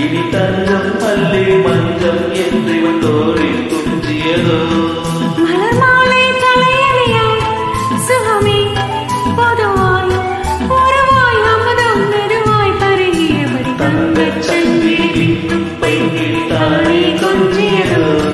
ఇవి తరుణం మళ్ళీ